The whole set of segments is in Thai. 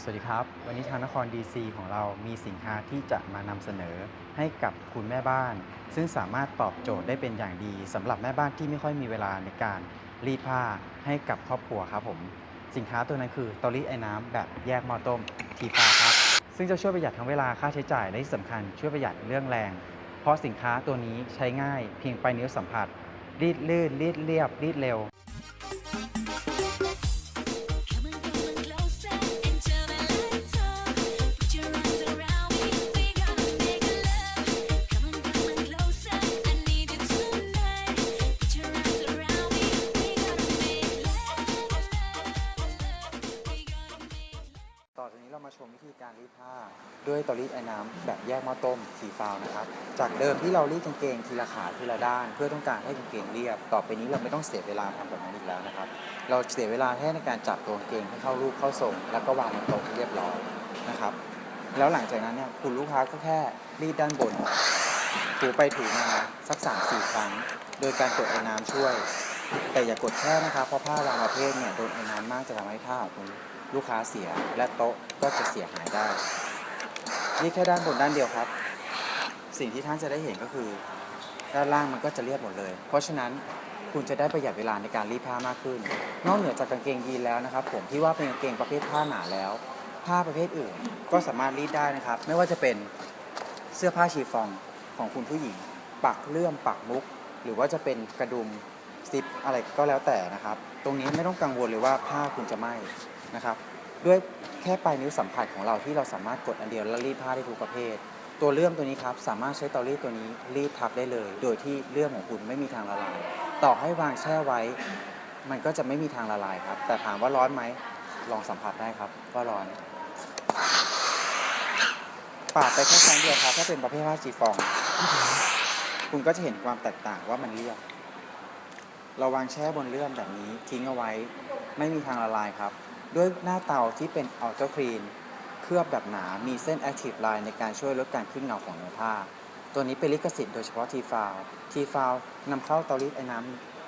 สวัสดีครับ วันนี้ทางนคร DC ของเรามีสินค้าที่จะมานำเสนอให้กับคุณแม่บ้าน ซึ่งสามารถตอบโจทย์ได้เป็นอย่างดีสำหรับแม่บ้านที่ไม่ค่อยมีเวลาในการรีดผ้าให้กับครอบครัวครับผม สินค้าตัวนั้นคือเตอรี่ไอ้น้ำแบบแยกหม้อต้มทีฟ้าครับ ซึ่งจะช่วยประหยัดทั้งเวลาค่าใช้จ่ายและที่สำคัญช่วยประหยัดเรื่องแรง เพราะสินค้าตัวนี้ใช้ง่ายเพียงปลายนิ้วสัมผัส รีดลื่นรีดเรียบรีดเร็ว เรามาชมวิธีการรีดผ้า ด้วยเตอรีดไอ้น้ำแบบแยกหม้อต้มสีฟาวนะครับ จากเดิมที่เรารีดกางเกงทีละขาทีละด้าน เพื่อต้องการให้กางเกงเรียบ ต่อไปนี้เราไม่ต้องเสียเวลาทำแบบนั้นอีกแล้วนะครับ เราเสียเวลาแค่ในการจับตัวกางเกงให้เข้ารูปเข้าทรงแล้วก็วางบนโต๊ะให้เรียบร้อยนะครับ แล้วหลังจากนั้นเนี่ยคุณลูกค้าก็แค่รีดด้านบนถูไปถูมาสักสามสี่ครั้ง โดยการกดไอ้น้ำช่วย แต่อย่ากดแช่นะครับเพราะผ้าบางประเภทเนี่ยโดนไอ้น้ำมากจะทำให้ผ้าของคุณ ลูกค้าเสียและโต๊ะก็จะเสียหายได้ นี่แค่ด้านบนด้านเดียวครับ สิ่งที่ท่านจะได้เห็นก็คือ ด้านล่างมันก็จะเรียบหมดเลย เพราะฉะนั้นคุณจะได้ประหยัดเวลาในการรีดผ้ามากขึ้น นอกเหนือจากกางเกงยีนแล้วนะครับ ผมที่ว่าเป็นกางเกงประเภทผ้าหนาแล้ว ผ้าประเภทอื่นก็สามารถรีดได้นะครับ ไม่ว่าจะเป็นเสื้อผ้าชีฟองของคุณผู้หญิง ปักเลื่อมปักมุก หรือว่าจะเป็นกระดุมซิปอะไรก็แล้วแต่นะครับ ตรงนี้ไม่ต้องกังวลเลยว่าผ้าคุณจะไหม้ นะครับด้วยแค่ปลายนิ้วสัมผัสของเราที่เราสามารถกดอันเดียวแล้วรีดผ้าได้ทุกประเภท ตัวเลื่อมตัวนี้ครับสามารถใช้เตารีดตัวนี้รีดทับได้เลย โดยที่เลื่อมของคุณไม่มีทางละลายต่อให้วางแช่ไว้ มันก็จะไม่มีทางละลายครับ แต่ถามว่าร้อนไหมลองสัมผัสได้ครับว่าร้อนปาดไปแค่ครั้งเดียวครับถ้าเป็นประเภทผ้าจีฟอง คุณก็จะเห็นความแตกต่างว่ามันเรียบเราวางแช่บนเลื่อมแบบนี้ทิ้งเอาไว้ ไม่มีทางละลายครับ ด้วยหน้าเตาที่เป็นอ u โต c ค e นเคลือบแบบหนา มีเส้น Active Line ในการช่วยลดการขึ้นเงาของเนื้อผ้า ตัวนี้เป็นลิขสิทธิ์โดยเฉพาะทีฟาวทีฟาวนำเข้าเตารีดไอ้น้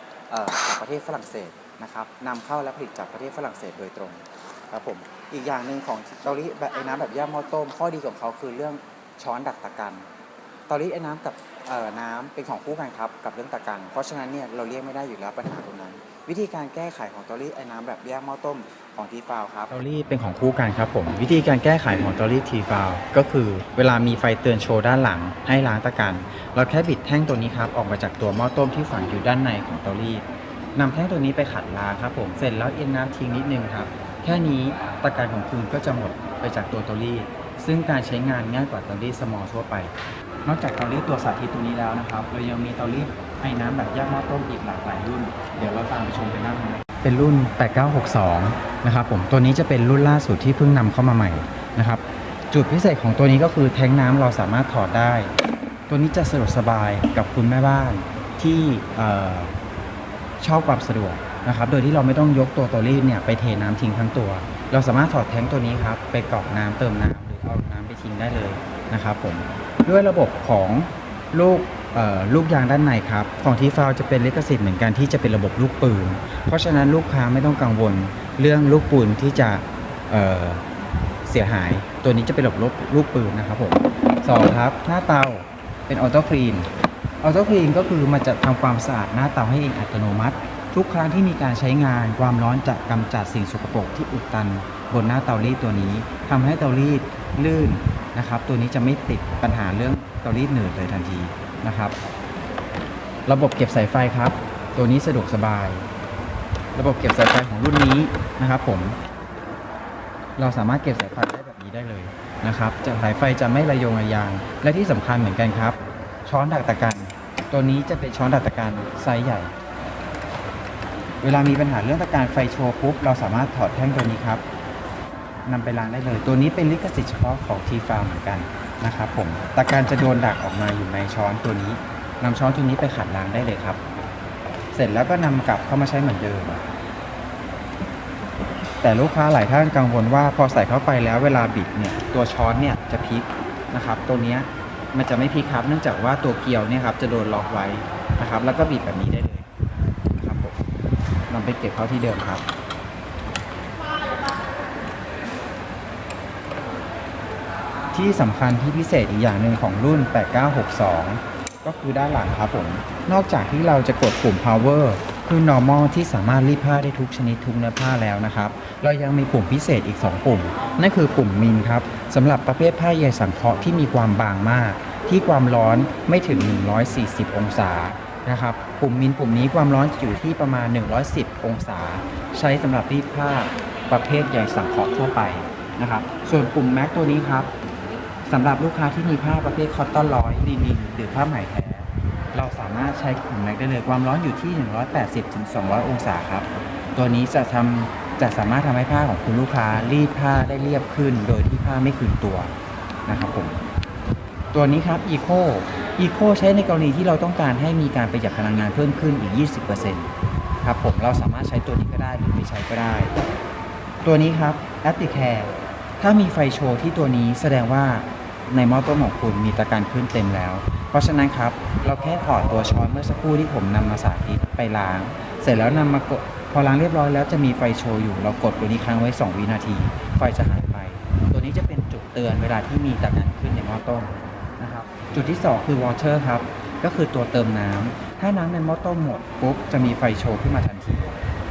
ำจากประเทศฝรั่งเศสนะครับนำเข้าและผลิตจากประเทศฝรั่งเศสโดยตรงครับผมอีกอย่างหนึ่งของเตารีดไอ้น้ำแบบย่าหม้อต้ม ข้อดีของเขาคือเรื่องช้อนดักตะกันเตารีดไอ้น้ำกับน้ำเป็นของคู่กันครับกับเรื่องตะกัน เพราะฉะนั้นเนี่ยเราเลี่ยงไม่ได้อยู่แล้วปัญหาตรงนั้น วิธีการแก้ไขของเตารีดไอ้น้ำแบบแยกหม้อต้มของทีฟาวครับ เตารีดเป็นของคู่กันครับผม วิธีการแก้ไขของเตารีดทีฟาวก็คือเวลามีไฟเตือนโชว์ด้านหลังให้ล้างตะกันเราแค่บิดแท่งตัวนี้ครับออกมาจากตัวหม้อต้มที่ฝังอยู่ด้านในของเตารีดนำแท่งตัวนี้ไปขัดล้างครับผมเสร็จแล้วเอ็นน้ำทิ้งนิดนึงครับ แค่นี้ตะกันของคุณก็จะหมดไปจากตัวเตารีดซึ่งการใช้งานง่ายกว่าเตารีดสมอลทั่วไป นอกจากเตารีดตัวสาธิตตัวนี้แล้วนะครับเรายังมีเตารีด ไอ้น้ำแบบแยกหม้อต้มอีกหลากหลายรุ่น เดี๋ยวเราตามไปชมกันด้านในเป็นรุ่น 8962 นะครับผมตัวนี้จะเป็นรุ่นล่าสุดที่เพิ่งนำเข้ามาใหม่นะครับจุดพิเศษของตัวนี้ก็คือแทงน้ำเราสามารถถอดได้ ตัวนี้จะสะดวกสบายกับคุณแม่บ้านที่ชอบความสะดวกนะครับโดยที่เราไม่ต้องยกตัวเตารีดเนี่ยไปเทน้ำทิ้งทั้งตัว เราสามารถถอดแท้งตัวนี้ครับไปกรอกน้ำเติมน้ำหรือเอาน้ำไปทิ้งได้เลยนะครับผมด้วยระบบของลูก ลูกยางด้านในครับ ของทีฟาวจะเป็นลิขสิทธิ์เหมือนกันที่จะเป็นระบบลูกปืน เพราะฉะนั้นลูกค้าไม่ต้องกังวลเรื่องลูกปืนที่จะเเสียหาย ตัวนี้จะเป็นระบบลูกลูกปืนนะครับผมสองครับ หน้าเตาเป็นออโต้คลีนออโต้คลีนก็คือมันจะทำความสะอาดหน้าเตาให้เองอัตโนมัติ ทุกครั้งที่มีการใช้งานความร้อนจะกำจัดสิ่งสกปรกที่อุดตัน บนหน้าเตารีดตัวนี้ทำให้เตารีดลื่นนะครับ ตัวนี้จะไม่ติดปัญหาเรื่องเตารีดหนืดเลยทันที นะครับ ระบบเก็บสายไฟครับ ตัวนี้สะดวกสบาย ระบบเก็บสายไฟของรุ่นนี้นะครับ ผม เราสามารถเก็บสายไฟได้แบบนี้ได้เลยนะครับจะสายไฟจะไม่ระยงระยาง และที่สำคัญเหมือนกันครับ ช้อนดักตะกัน ตัวนี้จะเป็นช้อนดักตะกันไซส์ใหญ่ เวลามีปัญหาเรื่องตะการไฟโชว์ปุ๊บเราสามารถถอดแท่งตัวนี้ครับนำไปล้างได้เลย ตัวนี้เป็นลิขสิทธิ์เฉพาะของทีฟาเหมือนกัน นะครับผมตะการจะโดนดักออกมาอยู่ในช้อนตัวนี้นำช้อนตัวนี้ไปขัดล้างได้เลยครับ เสร็จแล้วก็นำกลับเข้ามาใช้เหมือนเดิม แต่ลูกค้าหลายท่านกังวลว่าพอใส่เข้าไปแล้วเวลาบิดเนี่ยตัวช้อนเนี่ยจะพลิกนะครับตัวนี้มันจะไม่พลิกครับ เนื่องจากว่าตัวเกลียวเนี่ยครับจะโดนล็อกไว้นะครับ แล้วก็บิดแบบนี้ได้เลยนะครับผมนำไปเก็บเข้าที่เดิมครับ ที่สำคัญที่พิเศษอีกอย่างหนึ่งของรุ่น 8962 ก็คือด้านหลังครับผม นอกจากที่เราจะกดปุ่ม power คือ normal ที่สามารถรีดผ้าได้ทุกชนิดทุกเนื้อผ้าแล้วนะครับ เรายังมีปุ่มพิเศษอีก 2 ปุ่ม นั่นคือปุ่มมินครับสำหรับประเภทผ้าใยสังเคราะห์ที่มีความบางมาก ที่ความร้อนไม่ถึง 140 องศานะครับ ปุ่มมินปุ่มนี้ความร้อนอยู่ที่ประมาณ 110 องศา ใช้สำหรับรีดผ้าประเภทใยสังเคราะห์ทั่วไปนะครับ ส่วนปุ่มแม็กตัวนี้ครับ สำหรับลูกค้าที่มีผ้าประเภทคอตตอนร้อยลีนินหรือผ้าไหมแท้เราสามารถใช้ปุ่มแม็กได้เลยความร้อนอยู่ที่ 180-200 องศาครับ ตัวนี้จะทำจะสามารถทำให้ผ้าของคุณลูกค้ารีดผ้าได้เรียบขึ้น โดยที่ผ้าไม่คืนตัวนะครับผมตัวนี้ครับ Eco Eco ใช้ในกรณีที่เราต้องการให้มีการประหยัดพลังงานเพิ่มขึ้นอีก 20%ครับผมเราสามารถใช้ตัวนี้ก็ได้หรือไม่ใช้ก็ได้ ตัวนี้ครับ a p t i c a r e ถ้ามีไฟโชว์ที่ตัวนี้แสดงว่า ในหม้อต้มของคุณมีตะการขึ้นเต็มแล้ว เพราะฉะนั้นครับ เราแค่ถอดตัวช้อนเมื่อสักครู่ที่ผมนำมาสาธิตไปล้าง เสร็จแล้วนำมากดพอล้างเรียบร้อยแล้วจะมีไฟโชว์อยู่ เรากดตัวนี้ค้างไว้ 2 วินาที ไฟจะหายไป ตัวนี้จะเป็นจุดเตือนเวลาที่มีตะการขึ้นในหม้อต้มนะครับ จุดที่ 2 คือ water ครับ ก็คือตัวเติมน้ำถ้าน้ำในหม้อต้มหมดปุ๊บจะมีไฟโชว์ขึ้นมาทันที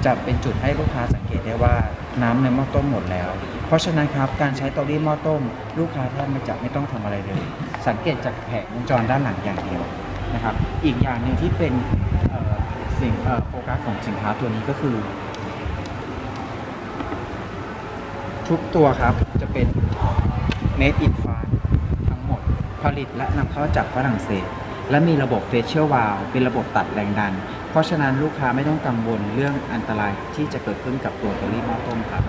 จะเป็นจุดให้ลูกค้าสังเกตได้ว่าน้ำในหม้อต้มหมดแล้ว เพราะฉะนั้นครับการใช้เตารีดหม้อต้ม ลูกค้าแทบไม่จะไม่ต้องทำอะไรเลย สังเกตจากแผงวงจรด้านหลังอย่างเดียวนะครับ อีกอย่างหนึ่งที่เป็นสิ่งโฟกัสของสินค้าตัวนี้ก็คือ ทุกตัวครับจะเป็น made in France ทั้งหมดผลิตและนำเข้าจากฝรั่งเศส และมีระบบ facial valve เป็นระบบตัดแรงดัน เพราะฉะนั้นลูกค้าไม่ต้องกังวลเรื่องอันตรายที่จะเกิดขึ้นกับตัวเตารีดหม้อต้มครับ